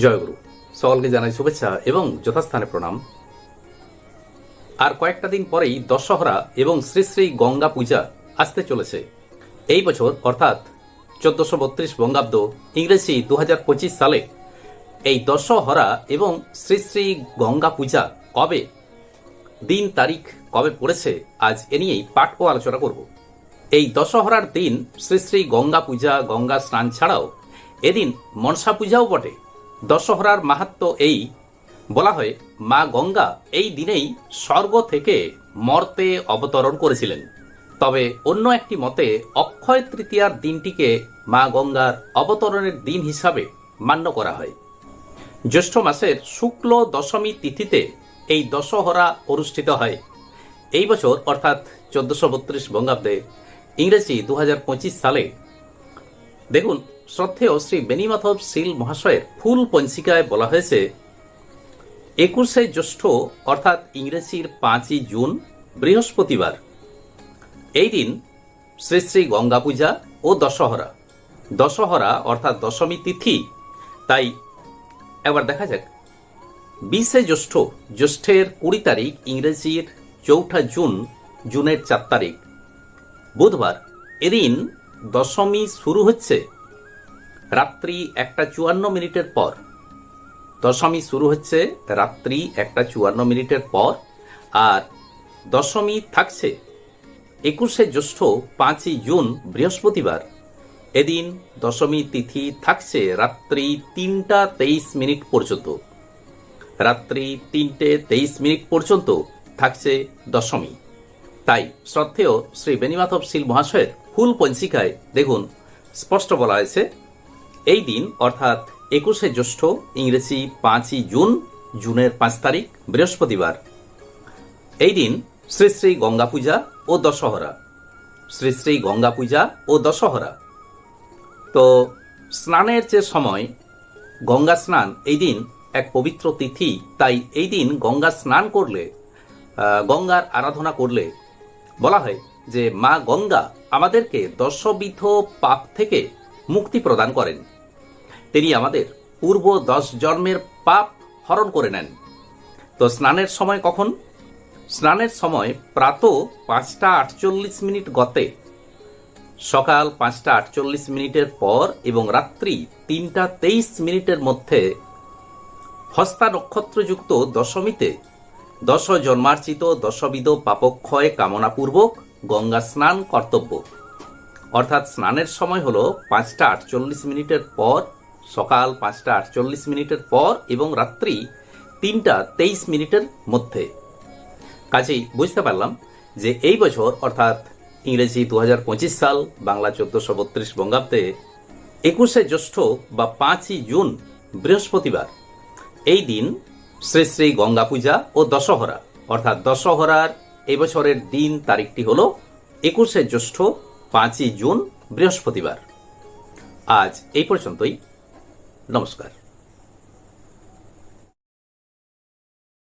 জয়গুরু, সকলকে জানাই শুভেচ্ছা এবং যথাস্থানে প্রণাম। আর কয়েকটা দিন পরেই দশহরা এবং শ্রী শ্রী গঙ্গা পূজা আসতে চলেছে। এই বছর অর্থাৎ চোদ্দশো বত্রিশ বঙ্গাব্দ ইংরেজি দু হাজার পঁচিশ সালে এই দশহরা এবং শ্রী শ্রী গঙ্গা পূজা কবে, দিন তারিখ কবে পড়েছে, আজ এ নিয়েই পাঠ ও আলোচনা করব। এই দশহরার দিন শ্রী শ্রী গঙ্গা পূজা, গঙ্গা স্নান ছাড়াও এদিন মনসা পূজাও বটে। দশহরার মাহাত্ম এই। বলা হয়, মা গঙ্গা এই দিনেই স্বর্গ থেকে মর্তে অবতরণ করেছিলেন। তবে অন্য একটি মতে, অক্ষয় তৃতীয়ার দিনটিকে মা গঙ্গার অবতরণের দিন হিসাবে মান্য করা হয়। জ্যৈষ্ঠ মাসের শুক্ল দশমী তিথিতে এই দশহরা অনুষ্ঠিত হয়। এই বছর, অর্থাৎ চোদ্দশো বত্রিশ বঙ্গাব্দে, ইংরেজি দুহাজার পঁচিশ সালে। দেখুন শ্রদ্ধেয় শ্রী বেনিমাধব শীল মহাশয়ের ফুল পঞ্চিকায় বলা হয়েছে, একুশে জ্যৈষ্ঠ, অর্থাৎ ইংরেজির পাঁচই জুন, বৃহস্পতিবার। এই দিন শ্রী শ্রী গঙ্গা পূজা ও দশহরা। দশহরা, অর্থাৎ দশমী তিথি, তাই এবার দেখা যাক। বিশে জ্যৈষ্ঠ, জ্যৈষ্ঠের কুড়ি তারিখ, ইংরেজির চৌঠা জুন, জুনের চার তারিখ। বুধবার, এদিন দশমী শুরু হচ্ছে। রাত্রি একটা চুয়ান্ন মিনিটের পর। দশমী শুরু হচ্ছে রাত্রি একটা চুয়ান্ন মিনিটের পর, আর দশমী থাকছে একুশে জ্যৈষ্ঠ পাঁচই জুন, বৃহস্পতিবার। এদিন দশমী তিথি থাকছে রাত্রি তিনটা তেইশ মিনিট পর্যন্ত। রাত্রি তিনটে তেইশ মিনিট পর্যন্ত থাকছে দশমী। তাই শ্রদ্ধেয় শ্রী বেনিমাধব শীল মহাশয়ের ফুল পঞ্চিকায় দেখুন, স্পষ্ট বলা হয়েছে এই দিন, অর্থাৎ একুশে জ্যৈষ্ঠ, ইংরেজি পাঁচই জুন, জুনের পাঁচ তারিখ, বৃহস্পতিবার। এই দিন শ্রী শ্রী গঙ্গা পূজা ও দশহরা। শ্রী শ্রী গঙ্গা পূজা ও দশহরা। তো স্নানের যে সময়, গঙ্গা স্নান এই দিন এক পবিত্র তিথি, তাই এই দিন গঙ্গা স্নান করলে গঙ্গার আরাধনা করলে বলা হয় যে মা গঙ্গা আমাদেরকে দশবিধ পাপ থেকে মুক্তি প্রদান করেন। আমাদের পূর্ব দশ জন্মের পাপ হরণ করে নেন। তো স্নানের সময় কখন? স্নানের সময় প্রাত পাঁচটা আটচল্লিশ মিনিট গতে। সকাল পাঁচটা আটচল্লিশ মিনিটের পর এবং রাত্রি তিনটা তেইশ মিনিটের মধ্যে হস্তা নক্ষত্রযুক্ত দশমীতে দশ জন্মার্চিত দশবিধ পাপক্ষয় কামনাপূর্বক গঙ্গা স্নান কর্তব্য। অর্থাৎ স্নানের সময় হলো পাঁচটা আটচল্লিশ মিনিটের পর সকাল পাঁচটা আটচল্লিশ মিনিটের পর এবং রাত্রি তিনটা তেইশ মিনিটের মধ্যে। কাজেই বুঝতে পারলাম যে এই বছর, অর্থাৎ ইংরেজি দু হাজার পঁচিশ সাল, বাংলা চোদ্দশো বত্রিশ বঙ্গাব্দে একুশে জ্যৈষ্ঠ বা পাঁচই জুন, বৃহস্পতিবার, এই দিন শ্রী শ্রী গঙ্গা পূজা ও দশহরা। অর্থাৎ দশহরার এবছরের দিন তারিখটি হল একুশে জ্যৈষ্ঠ, পাঁচই জুন, বৃহস্পতিবার। আজ এই পর্যন্তই। नमस्कार।